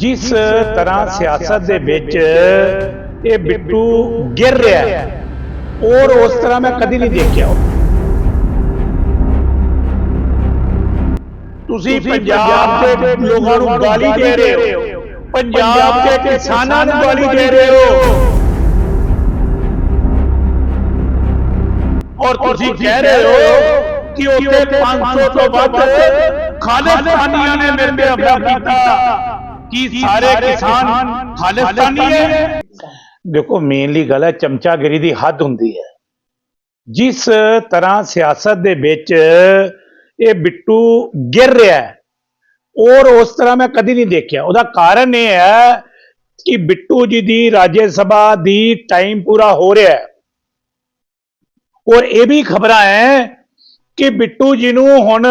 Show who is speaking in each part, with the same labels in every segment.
Speaker 1: ਜਿਸ ਤਰ੍ਹਾਂ ਸਿਆਸਤ ਦੇ ਵਿੱਚ ਇਹ ਬਿੱਟੂ ਗਿਰ ਰਿਹਾ ਹੈ। ਔਰ ਉਸ ਤਰ੍ਹਾਂ ਮੈਂ ਕਦੀ ਨਹੀਂ ਦੇਖਿਆ ਤੁਸੀਂ ਪੰਜਾਬ ਦੇ ਲੋਕਾਂ ਨੂੰ ਗਾਲੀ ਦੇ ਰਹੇ ਹੋ। ਪੰਜਾਬ ਦੇ ਕਿਸਾਨਾਂ ਨੂੰ ਗਾਲੀ ਦੇ ਰਹੇ ਹੋ। ਔਰ ਤੁਸੀਂ ਕਹਿ ਰਹੇ ਹੋ ਕਿ ਉੱਥੇ 500 ਤੋਂ ਵੱਧ ਖਾਲਿਸਤਾਨੀਆਂ ਨੇ ਮੇਰੇ ਤੇ ਹਮਲਾ ਕੀਤਾ। ਕੀ ਸਾਰੇ ਕਿਸਾਨ ਖਾਲਿਸਤਾਨੀ ਹੈ। ਦੇਖੋ ਮੇਨਲੀ ਗੱਲ ਹੈ, ਚਮਚਾਗਿਰੀ ਦੀ ਹੱਦ ਹੁੰਦੀ ਹੈ। ਜਿਸ ਤਰ੍ਹਾਂ ਸਿਆਸਤ ਦੇ ਵਿੱਚ ਇਹ ਬਿੱਟੂ ਗਿਰ ਰਿਹਾ ਹੈ, ਔਰ ਉਸ ਤਰ੍ਹਾਂ ਮੈਂ ਕਦੀ ਨਹੀਂ ਦੇਖਿਆ। ਉਹਦਾ ਕਾਰਨ ਇਹ ਹੈ ਕਿ ਬਿੱਟੂ ਜੀ ਦੀ ਰਾਜ ਸਭਾ ਦੀ ਟਾਈਮ ਪੂਰਾ ਹੋ ਰਿਹਾ ਹੈ। ਔਰ ਇਹ ਵੀ ਖਬਰਾਂ ਹੈ ਕਿ ਬਿੱਟੂ ਜੀ ਨੂੰ ਹੁਣ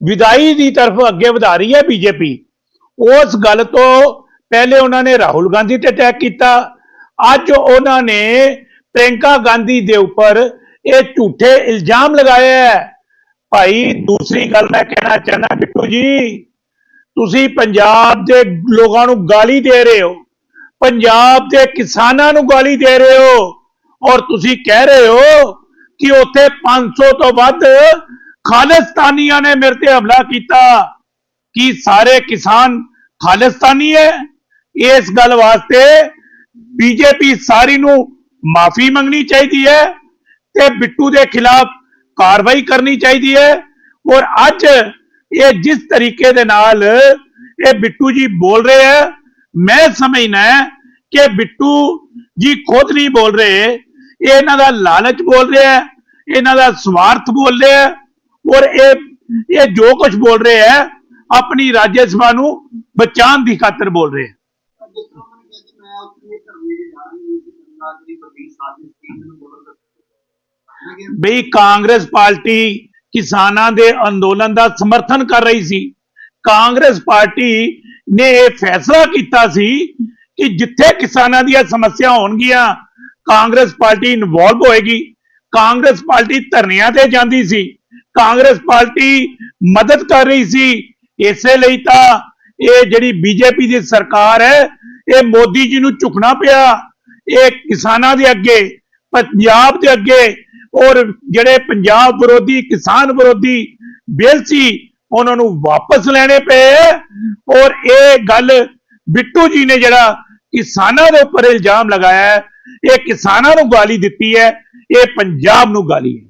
Speaker 1: ਵਿਦਾਈ ਦੀ ਤਰਫ ਅੱਗੇ ਵਧਾ ਰਹੀ ਹੈ ਬੀਜੇਪੀ। ਉਸ ਗੱਲ ਤੋਂ ਪਹਿਲੇ ਉਹਨਾਂ ਨੇ ਰਾਹੁਲ ਗਾਂਧੀ ਤੇ ਅਟੈਕ ਕੀਤਾ। ਅੱਜ ਉਹਨਾਂ ਨੇ ਪ੍ਰਿੰਕਾ ਗਾਂਧੀ ਦੇ ਉੱਪਰ ਇਹ ਝੂਠੇ ਇਲਜ਼ਾਮ ਲਗਾਏ ਹੈ। ਭਾਈ, ਦੂਸਰੀ ਗੱਲ ਮੈਂ ਕਹਿਣਾ ਚਾਹਨਾ ਬਿੱਟੂ ਜੀ, ਤੁਸੀਂ ਪੰਜਾਬ ਦੇ ਲੋਕਾਂ ਨੂੰ ਗਾਲੀ ਦੇ ਰਹੇ ਹੋ। ਪੰਜਾਬ ਦੇ ਕਿਸਾਨਾਂ ਨੂੰ ਗਾਲੀ ਦੇ ਰਹੇ ਹੋ। ਔਰ ਤੁਸੀਂ ਕਹਿ ਰਹੇ ਹੋ ਕਿ ਉੱਥੇ 500 ਤੋਂ ਵੱਧ ਖਾਲਿਸਤਾਨੀਆਂ ਨੇ ਮੇਰੇ ਤੇ ਹਮਲਾ ਕੀਤਾ। ਕੀ ਸਾਰੇ ਕਿਸਾਨ ਖਾਲਿਸਤਾਨੀ ਹੈ। ਇਸ ਗੱਲ ਵਾਸਤੇ ਬੀਜੇਪੀ ਸਾਰੀ ਨੂੰ ਮਾਫੀ ਮੰਗਣੀ ਚਾਹੀਦੀ ਹੈ ਤੇ ਬਿੱਟੂ ਦੇ ਖਿਲਾਫ ਕਾਰਵਾਈ ਕਰਨੀ ਚਾਹੀਦੀ ਹੈ। ਔਰ ਅੱਜ ਇਹ ਜਿਸ ਤਰੀਕੇ ਦੇ ਨਾਲ ਇਹ ਬਿੱਟੂ ਜੀ ਬੋਲ ਰਹੇ ਹੈ, ਮੈਂ ਸਮਝਣਾ ਕਿ ਬਿੱਟੂ ਜੀ ਖੁਦ ਨਹੀਂ ਬੋਲ ਰਹੇ। ਇਹ ਇਹਨਾਂ ਦਾ ਲਾਲਚ ਬੋਲ ਰਿਹਾ ਹੈ, ਇਹਨਾਂ ਦਾ ਸਵਾਰਥ ਬੋਲ ਰਿਹਾ ਹੈ। ਔਰ ਇਹ ਇਹ ਜੋ ਕੁਝ ਬੋਲ ਰਹੇ ਹੈ ਆਪਣੀ ਰਾਜ ਸਭਾ ਨੂੰ ਬਚਾਉਣ ਦੀ ਖਾਤਰ ਬੋਲ ਰਹੇ ਬਈ ਕਾਂਗਰਸ ਪਾਰਟੀ ਕਿਸਾਨਾਂ ਦੇ ਅੰਦੋਲਨ ਦਾ ਸਮਰਥਨ ਕਰ ਰਹੀ ਸੀ। ਕਾਂਗਰਸ ਪਾਰਟੀ ਨੇ ਇਹ ਫੈਸਲਾ ਕੀਤਾ ਸੀ ਕਿ ਜਿੱਥੇ ਕਿਸਾਨਾਂ ਦੀਆਂ ਸਮੱਸਿਆ ਹੋਣਗੀਆਂ, ਕਾਂਗਰਸ ਪਾਰਟੀ ਇਨਵੋਲਵ ਹੋਏਗੀ। ਕਾਂਗਰਸ ਪਾਰਟੀ ਧਰਨਿਆਂ ਤੇ ਜਾਂਦੀ ਸੀ। ਕਾਂਗਰਸ ਪਾਰਟੀ ਮਦਦ ਕਰ ਰਹੀ ਸੀ। ਇਸੇ ਲਈ ਤਾਂ ਇਹ ਜਿਹੜੀ ਬੀਜੇਪੀ ਦੀ ਸਰਕਾਰ ਹੈ, ਇਹ ਮੋਦੀ ਜੀ ਨੂੰ ਝੁਕਣਾ ਪਿਆ। ਇਹ ਕਿਸਾਨਾਂ ਦੇ ਅੱਗੇ, ਪੰਜਾਬ ਦੇ ਅੱਗੇ ਔਰ ਜਿਹੜੇ ਪੰਜਾਬ ਵਿਰੋਧੀ, ਕਿਸਾਨ ਵਿਰੋਧੀ ਬਿੱਲ ਸੀ, ਉਹਨਾਂ ਨੂੰ ਵਾਪਸ ਲੈਣੇ ਪਏ ਔਰ ਇਹ ਗੱਲ ਬਿੱਟੂ ਜੀ ਨੇ ਜਿਹੜਾ ਕਿਸਾਨਾਂ ਦੇ ਉੱਪਰ ਇਲਜ਼ਾਮ ਲਗਾਇਆ ਹੈ, ਇਹ ਕਿਸਾਨਾਂ ਨੂੰ ਗਾਲੀ ਦਿੱਤੀ ਹੈ, ਇਹ ਪੰਜਾਬ ਨੂੰ ਗਾਲੀ ਹੈ।